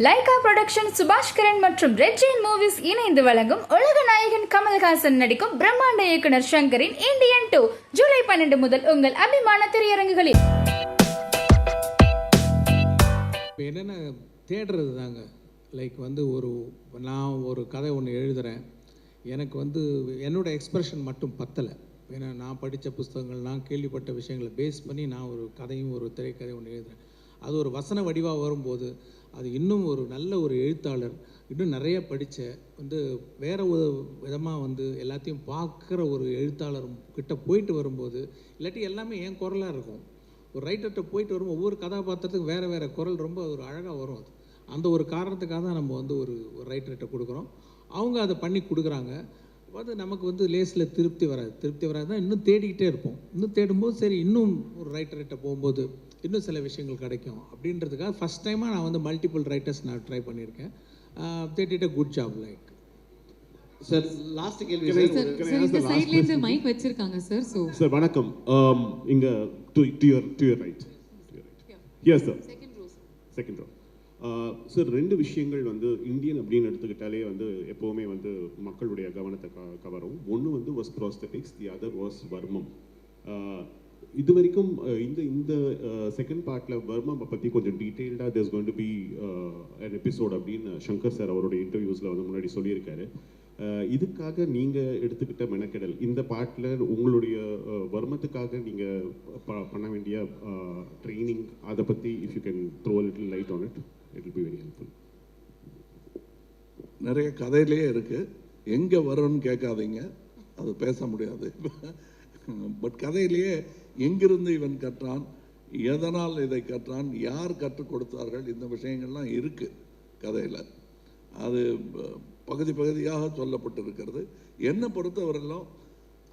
Lyca production சுபாஷ் கிரண் மற்றும் red Jain movies இணைந்து வழங்கும் உலக நாயகன் கமல்ஹாசன் நடிக்கும் பிரம்மாண்ட இயக்குனர் சங்கரின் இந்தியன் டூ ஜூலை பன்னெண்டு முதல் உங்கள் அபிமான திரையரங்குகளில். இப்போ என்னென்ன தேடுறது தாங்க? லைக் வந்து ஒரு நான் ஒரு கதை ஒன்று எழுதுகிறேன் எனக்கு வந்து என்னோட எக்ஸ்பிரஷன் மட்டும் பத்தலை. ஏன்னா நான் படித்த புஸ்தகங்கள் நான் கேள்விப்பட்ட விஷயங்களை பேஸ் பண்ணி நான் ஒரு கதையும் ஒரு திரைக்கதை ஒன்று எழுதுகிறேன் அது ஒரு வசன வடிவாக வரும்போது அது இன்னும் ஒரு நல்ல ஒரு எழுத்தாளர். இன்னும் நிறைய படித்த வந்து வேற ஒரு விதமாக வந்து எல்லாத்தையும் பார்க்குற ஒரு எழுத்தாளர் கிட்ட போயிட்டு வரும்போது இல்லாட்டி எல்லாமே என் குரலாக இருக்கும். ஒரு ரைட்டர்கிட்ட போயிட்டு வரும் ஒவ்வொரு கதாபாத்திரத்துக்கும் வேறு வேறு குரல் ரொம்ப ஒரு அழகாக வரும் அது. அந்த ஒரு காரணத்துக்காக தான் நம்ம வந்து ஒரு ஒரு ரைட்டர்கிட்ட கொடுக்குறோம். அவங்க அதை பண்ணி கொடுக்குறாங்க. அது நமக்கு வந்து லேஸில் திருப்தி வராது. திருப்தி வராது தான் இன்னும் தேடிக்கிட்டே இருப்போம். இன்னும் தேடும்போது சரி இன்னும் ஒரு ரைட்டர்கிட்ட போகும்போது இன்னும் சில விஷயங்கள் கிடைக்கும். அப்படின்றதுக்காக ஃபஸ்ட் டைமாக நான் வந்து மல்டிபிள் ரைட்டர்ஸ் நான் ட்ரை பண்ணியிருக்கேன். தேட்டிட்ட good job like sir last கேள்வி சார்? மைக் வச்சிருக்காங்க சார் சோ சார் வணக்கம். இங்க to to your to your right yes sir second row sir ரெண்டு விஷயங்கள் வந்து இந்தியன் அப்படின்னு எடுத்துக்கிட்டாலே வந்து எப்போவுமே வந்து மக்களுடைய கவனத்தை க கவரும். ஒன்று வந்து was prosthetics the other was வர்மம் இது வரைக்கும் இந்த இந்த செகண்ட் பார்ட்டில் வர்மம் பற்றி கொஞ்சம் டீட்டெயில்டாக there's going to be an episode அப்படின்னு சங்கர் சார் அவருடைய இன்டர்வியூஸில் வந்து முன்னாடி சொல்லியிருக்காரு. இதுக்காக நீங்கள் எடுத்துக்கிட்ட மெனக்கெடல் இந்த பாட்டில் உங்களுடைய வர்மத்துக்காக நீங்கள் ப பண்ண வேண்டிய ட்ரைனிங் அதை பற்றி if you can throw little light on it it be very helpful நிறைய கதையிலேயே இருக்கு. எங்கே வரும்னு கேட்காதீங்க. அது பேச முடியாது. பட் கதையிலேயே எங்கிருந்து இவன் கற்றான்? எதனால் இதை கற்றான்? யார் கற்றுக் கொடுத்தார்கள்? இந்த விஷயங்கள்லாம் இருக்கு கதையில். அது பகுதி பகுதியாக சொல்லப்பட்டிருக்கிறது. என்னை பொறுத்தவரையிலும்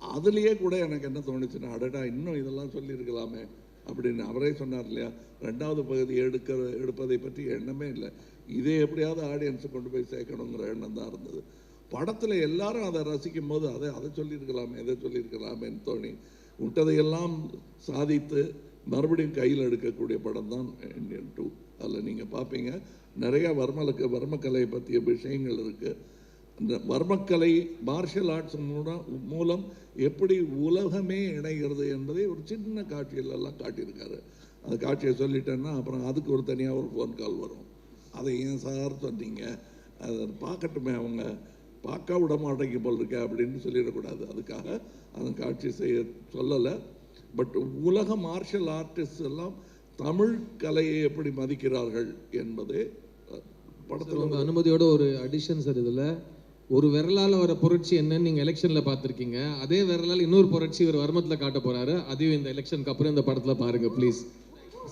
அதுலேயே கூட எனக்கு என்ன தோணுச்சுன்னா அடடா இன்னும் இதெல்லாம் சொல்லியிருக்கலாமே. அப்படின்னு அவரே சொன்னார் இல்லையா? ரெண்டாவது பகுதி எடுக்கிற எடுப்பதை பற்றி எண்ணமே இல்லை. இதை எப்படியாவது ஆடியன்ஸை கொண்டு போய் சேர்க்கணுங்கிற எண்ணம் தான் இருந்தது. படத்தில் எல்லாரும் அதை ரசிக்கும் போது அதை அதை சொல்லியிருக்கலாமே எதை சொல்லியிருக்கலாமேன்னு தோணி விட்டதையெல்லாம் சாதித்து மறுபடியும் கையில் எடுக்கக்கூடிய படம் தான் இண்டியன் டூ அதில் நீங்கள் பார்ப்பீங்க நிறையா வர்மலுக்கு வர்மக்கலை பற்றிய விஷயங்கள் இருக்குது இந்த வர்மக்கலை மார்ஷல் ஆர்ட்ஸ் மூலம் மூலம் எப்படி உலகமே இணைகிறது என்பதை ஒரு சின்ன காட்சியில எல்லாம் காட்டியிருக்காரு. அந்த காட்சியை சொல்லிட்டேன்னா அப்புறம் அதுக்கு ஒரு தனியாக ஒரு ஃபோன் கால் வரும். அதை ஏன் சார் சொன்னீங்க. அதை பார்க்கட்டுமே அவங்க. பார்க்க விட மாட்டேங்க போல் இருக்க அப்படின்னு சொல்லிடக்கூடாது. அதுக்காக அந்த காட்சி செய்ய சொல்லலை. பட் உலக மார்ஷல் ஆர்டிஸ்ட் எல்லாம் தமிழ் கலையை எப்படி மதிக்கிறார்கள் என்பதே படத்தில் உங்கள் அனுமதியோட ஒரு அடிஷன் சார் இதில். ஒரு விரலால் வர புரட்சி என்னன்னு நீங்கள் எலெக்ஷனில் பார்த்துருக்கீங்க. அதே விரலால் இன்னொரு புரட்சி ஒரு வர்மத்தில் காட்ட போறாரு. அதையும் இந்த எலெக்ஷனுக்கு அப்புறம் இந்த படத்தில் பாருங்க please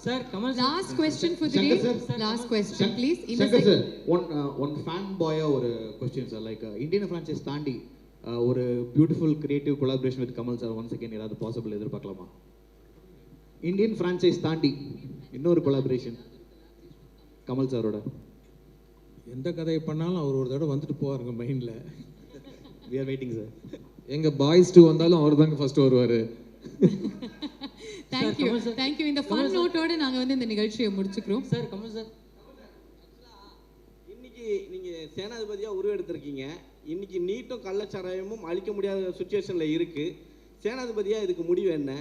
sir Kamal last question for the day last. Question please இந்த Shankar sir one one fan பாயா ஒரு question sir like Indian franchise தாண்டி uh, ஒரு beautiful creative collaboration with Kamal sir one second ஏதாவது பாசிபிள் எதிர்பார்க்கலாமா? Indian franchise தாண்டி இன்னொரு collaboration Kamal சாரோட எந்த கதையை பண்ணாலும் அவர் ஒரு தடவை வந்துட்டு போவாருங்க மைண்டில் வி ஆர் வெயிட்டிங் சார் எங்கள் பாய்ஸ் டூ வந்தாலும் அவர் தாங்க ஃபர்ஸ்ட் வருவார். தேங்க் யூ தேங்க் யூ இந்த ஃபன் நோட்டோட நாங்க வந்து இந்த நிகழ்ச்சியை முடிச்சுக்கிறோம். சார் கமல் சார் இன்னைக்கு நீங்க சேனாதிபதியா உருவெடுத்திருக்கீங்க. இன்னைக்கு நீட்டும் கள்ளச்சாராயமும் அழிக்க முடியாத சுச்சுவேஷன்ல இருக்கு. சேனாதிபதியா இதுக்கு முடிவு என்ன?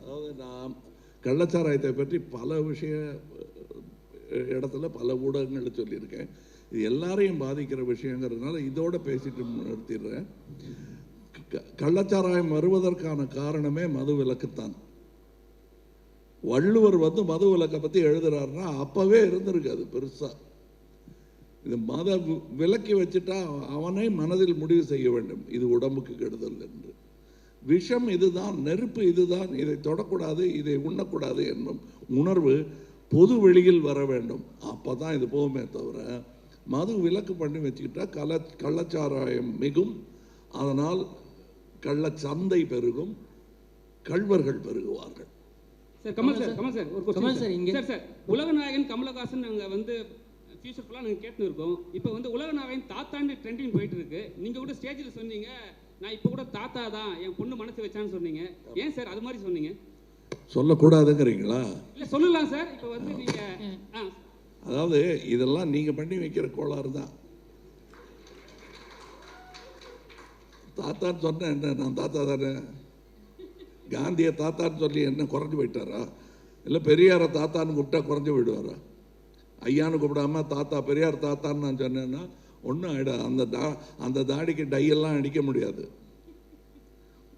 அதாவது நான் கள்ளச்சாராயத்தை பற்றி பல விஷய இடத்துல பல ஊடகங்களில் சொல்லியிருக்கேன். இது எல்லாரையும் பாதிக்கிற விஷயங்கிறதுனால இதோட பேசிட்டு நிறுத்திடுறேன். கள்ளச்சாராயம் வருவதற்கான காரணமே மது விலக்குத்தான். வள்ளுவர் வந்து மது விலக்கை பற்றி எழுதுறாருன்னா அப்பவே இருந்திருக்கு அது பெருசா. இது மத விலக்கி வச்சுட்டா அவனை மனதில் முடிவு செய்ய வேண்டும். இது உடம்புக்கு கெடுதல் என்று. விஷம் இதுதான் நெருப்பு இதுதான் இதை தொடக்கூடாது இதை உண்ணக்கூடாது என்னும் உணர்வு பொது வெளியில் வர வேண்டும். அப்பதான் இது போகுமே தவிர மது விலக்கு பண்ணி வச்சுக்கிட்டா கள்ள கள்ளச்சாராயம் மிகும். அதனால் கள்ளச்சந்தை பெருகும். கள்வர்கள் பெருகுவார்கள். Sir Kamal sir Kamal sir ஒரு கமல் சார், இங்க. சார் சார் உலகநாயகன் கமலஹாசன் நாங்கள் வந்து ஃபியூச்சர் ஃபுல்லாக நாங்கள் கேட்டு இருக்கோம் இப்போ வந்து உலகநாயகன் தாத்தாண்டு ட்ரெண்டிங் போயிட்டு இருக்கு நீங்கள் கூட ஸ்டேஜில் சொன்னீங்க நான் இப்போ கூட தாத்தா தான் என் பொண்ணு மனசு வச்சான்னு சொன்னீங்க. ஏன் சார் அது மாதிரி சொன்னீங்க? சொல்லக்கூடாதுங்கிறீங்களா? சொல்லலாம் சார். இப்போ வந்து நீங்கள் அதாவது இதெல்லாம் நீங்கள் பண்ணி வைக்கிற கோளாறு தான். தாத்தான்னு சொன்னேன் என்ன? நான் தாத்தா தானே? காந்தியை தாத்தான்னு சொல்லி என்ன குறைஞ்சு போயிட்டாரா? இல்லை பெரியாரை தாத்தான்னு கூப்பிட்டா குறைஞ்சு போயிடுவாரா? ஐயான்னு கூப்பிடாம தாத்தா பெரியார் தாத்தான்னு நான் சொன்னேன்னா ஒன்றும் ஆகிடாது அந்த தா அந்த தாடிக்கு டையெல்லாம் அடிக்க முடியாது.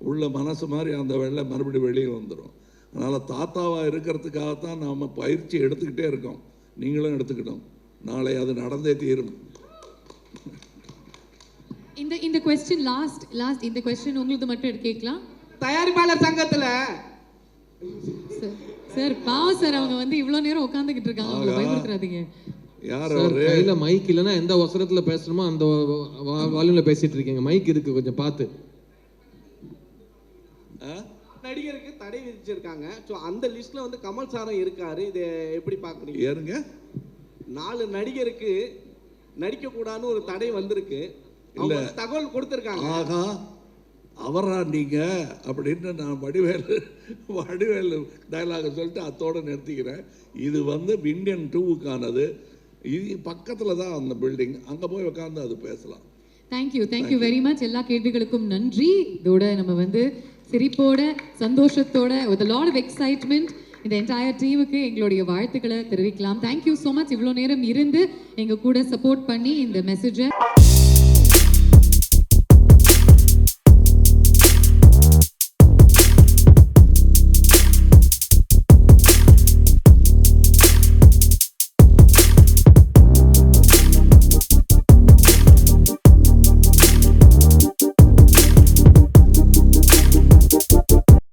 உள்ள மனசு மாதிரி அந்த வெள்ளை மறுபடியும் வெளியே வந்துடும் அதனால் தாத்தாவாக இருக்கிறதுக்காகத்தான் நாம் பயிற்சி எடுத்துக்கிட்டே இருக்கோம். நீங்களும் எடுத்துக்கிட்டோம் நாளை அது நடந்தே தீரும். இந்த இந்த கொஸ்டின் லாஸ்ட் லாஸ்ட் இந்த கொஸ்டின் உங்களுக்கு மட்டும் எடுத்து கேட்கலாம். தயாரிப்பாளர் சங்கத்துல சார் பாவம் சார் அவங்க வந்து இவ்வளோ நேரம் உட்காந்துக்கிட்டு இருக்காங்க. அவங்கள ஆகா. பயமுறுத்துறாதீங்க யார் கையில மைக் இல்லைன்னா எந்த அவசரத்துல பேசணுமோ அந்த வால்யூம்ல பேசிட்டு இருக்கீங்க. மைக் இருக்கு கொஞ்சம் பார்த்து. ஆ? நடிகருக்கு தடை விதிச்சிருக்காங்க. ஸோ அந்த லிஸ்ட்ல வந்து கமல் சாரும் இருக்காரு. இதை எப்படி பாக்குறீங்க ஏறுங்க. நாலு நடிகருக்கு நடிக்க கூடாதுன்னு ஒரு தடை வந்திருக்கு. அவங்க இல்ல. தகவல் கொடுத்திருக்காங்க. ஆகா அவரா நீங்க? அப்படின்னு நான் வடிவேலு வடிவேலு டைலாக சொல்லிட்டு அத்தோட நிறுத்திக்கிறேன். இது வந்து இந்தியன் டூவுக்கானது இது பக்கத்தில் தான் அந்த பில்டிங் அங்கே போய் உட்காந்து அது பேசலாம். தேங்க்யூ தேங்க்யூ வெரி மச் எல்லா கேள்விகளுக்கும் நன்றி. இதோட நம்ம வந்து சிரிப்போட சந்தோஷத்தோட வித் லாட் ஆஃப் எக்ஸைட்மெண்ட் இந்த என்டையர் டீமுக்கு எங்களுடைய வாழ்த்துக்களை தெரிவிக்கலாம். தேங்க்யூ ஸோ மச் இவ்வளோ நேரம் இருந்து எங்கள் கூட சப்போர்ட் பண்ணி இந்த மெசேஜை